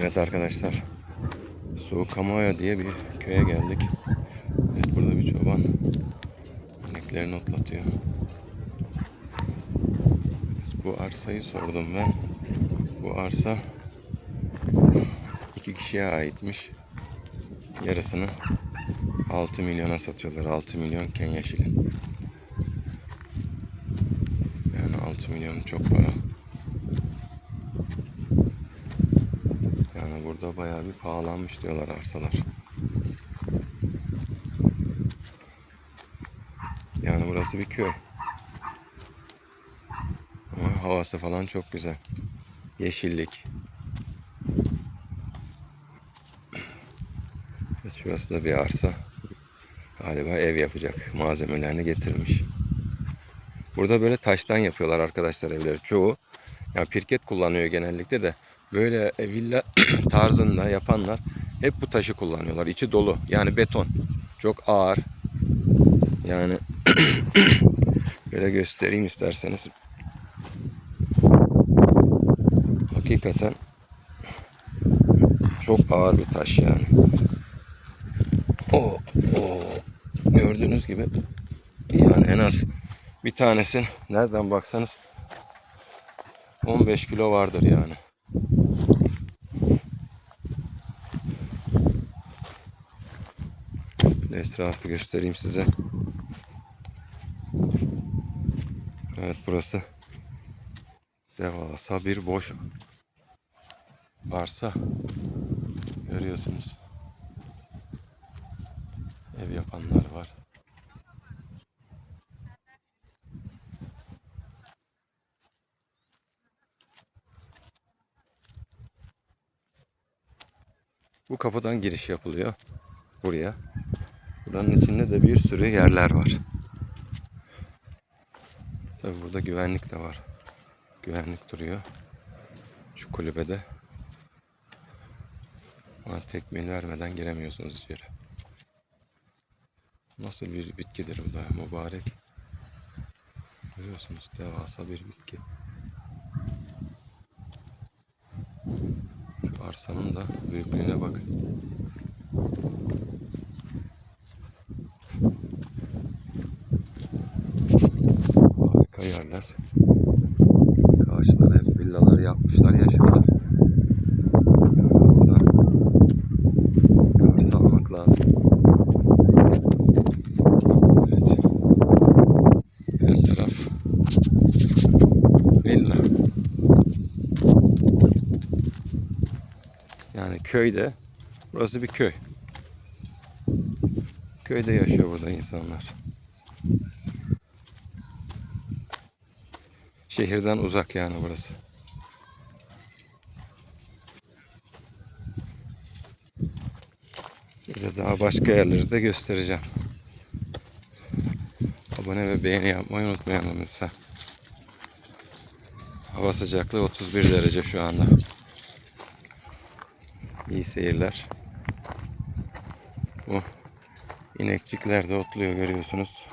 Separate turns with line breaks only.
Evet arkadaşlar. Soğukamoya diye bir köye geldik. Evet, burada bir çoban ineklerini otlatıyor. Bu arsayı sordum ben. Bu arsa iki kişiye aitmiş. Yarısını 6 milyona satıyorlar. 6 milyon Kenya şilin. Yani 6 milyon çok para. Yani burada bayağı bir pahalanmış diyorlar arsalar. Yani burası bir köy. Ama havası falan çok güzel. Yeşillik. Şurası da bir arsa. Galiba ev yapacak. Malzemelerini getirmiş. Burada böyle taştan yapıyorlar arkadaşlar evleri. Çoğu yani pirket kullanıyor genellikle de böyle villa tarzında yapanlar hep bu taşı kullanıyorlar. İçi dolu. Yani beton. Çok ağır. Yani böyle göstereyim isterseniz. Hakikaten çok ağır bir taş yani. O, o gördüğünüz gibi yani en az bir tanesin nereden baksanız 15 kilo vardır yani. Etrafı göstereyim size. Evet burası devasa bir boş arsa. Görüyorsunuz. Ev yapanlar var. Bu kapıdan giriş yapılıyor buraya. Buranın içinde de bir sürü yerler var. Tabi burada güvenlik de var. Güvenlik duruyor. Şu kulübede. Ama tekmeyi vermeden giremiyorsunuz içeri. Nasıl bir bitkidir bu da mübarek. Görüyorsunuz devasa bir bitki. Şu arsanın da büyüklüğüne bakın. Harika yerler. Karşılara hep villalar yapmışlar, yaşıyorlar. Bir arsa almak lazım. Evet. Her taraf villa. Yani köyde, burası bir köy. Köyde yaşıyor burada insanlar. Şehirden uzak yani burası. Size daha başka yerleri de göstereceğim. Abone ve beğeni yapmayı unutmayalım lütfen. Hava sıcaklığı 31 derece şu anda. İyi seyirler. Bu inekçikler de otluyor görüyorsunuz.